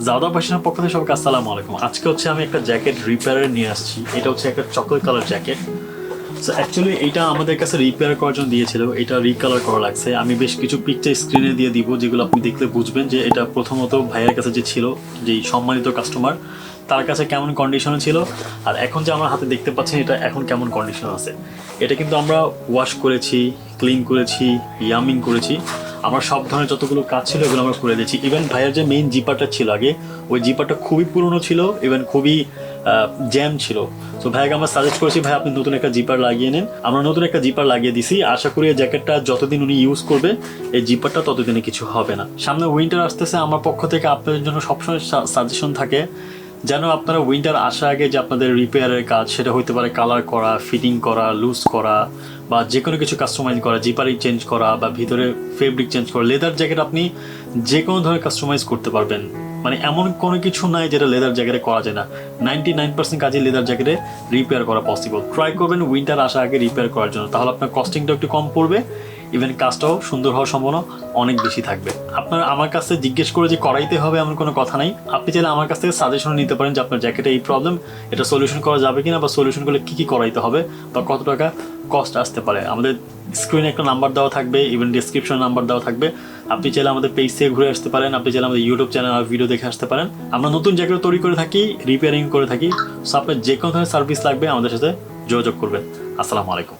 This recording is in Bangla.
জাদা ফ্যাশনের পক্ষ থেকে সবাইকে আসসালামু আলাইকুম। আজকে হচ্ছে আমি একটা জ্যাকেট রিপেয়ারে নিয়ে আসছি। এটা হচ্ছে একটা chocolate colour jacket. So actually এটা আমাদের কাছে রিপেয়ার করার জন্য দিয়েছিল। এটা রিকালার করা লাগছে। আমি বেশ কিছু পিকচার স্ক্রিনে দিয়ে দিব, যেগুলো আপনি দেখলে বুঝবেন যে এটা প্রথমত ভাইয়ের কাছে যে ছিল, যেই সম্মানিত কাস্টমার তার কাছে কেমন কন্ডিশনে ছিল। আর এখন যে আমার হাতে দেখতে পাচ্ছেন, এটা এখন কেমন কন্ডিশন আছে। এটা কিন্তু আমরা ওয়াশ করেছি ক্লিন করেছি ইয়ামিং করেছি। আমরা সব ধরনের যতগুলো কাজ ছিল এগুলো আমরা করে দিয়েছি। ইভেন ভাইয়ের যে মেইন জিপারটা ছিল আগে, ওই জিপারটা খুবই পুরনো ছিল ইভেন খুবই জ্যাম ছিল। তো ভাইয়াকে আমরা সাজেস্ট করেছি, ভাই, আপনি নতুন একটা জিপার লাগিয়ে নেন। আমরা নতুন একটা জিপার লাগিয়ে দিছি। আশা করি এই জ্যাকেটটা যতদিন উনি ইউজ করবে, এই জিপারটা ততদিনে কিছু হবে না। সামনে উইন্টার আসতেছে, আমার পক্ষ থেকে আপনাদের জন্য সবসময় সাজেশন থাকে যেন আপনারা উইন্টার আসার আগে যে আপনাদের রিপেয়ারের কাজ, সেটা হতে পারে কালার করা ফিটিং করা লুজ করা, বা যে কোনো কিছু কাস্টমাইজ করা জিপারিং চেঞ্জ করা, বা ভিতরে ফেব্রিক চেঞ্জ করা লেদার জ্যাকেট আপনি যে কোনো ধরনের কাস্টমাইজ করতে পারবেন। মানে এমন কোনো কিছু নাই যেটা লেদার জ্যাকেটে করা যায় না। নাইনটি নাইন পার্সেন্ট কাজে লেদার জ্যাকেটে রিপেয়ার করা পসিবল ট্রাই করবেন উইন্টার আসার আগে রিপেয়ার করার জন্য। তাহলে আপনার কস্টিংটা একটু কম পড়বে। ইভেন কাজটাও সুন্দর হওয়ার সম্ভাবনা অনেক বেশি থাকবে। আপনার আমার কাছ জিজ্ঞেস করে যে করাইতে হবে এমন কোনো কথা নাই। আপনি চাইলে আমার কাছ থেকে সাজেশন নিতে পারেন যে আপনার জ্যাকেটে এই প্রবলেম এটা সলিউশন করা যাবে কিনা বা সলিউশন করলে কী কী করাইতে হবে বা কত টাকা কস্ট আসতে পারে। আমাদের স্ক্রিনে একটা নাম্বার দেওয়া থাকবে ইভেন ডিসক্রিপশন নাম্বার দেওয়া থাকবে। আপনি চাইলে আমাদের পেজ থেকে ঘুরে আসতে পারেন, আপনি চাইলে আমাদের ইউটিউব চ্যানেল আর ভিডিও দেখে আসতে পারেন। আমরা নতুন জ্যাকেট তৈরি করে থাকি রিপেয়ারিং করে থাকি। সো আপনার যে কোনো ধরনের সার্ভিস লাগবে আমাদের সাথে যোগাযোগ করবেন। আসসালামু আলাইকুম।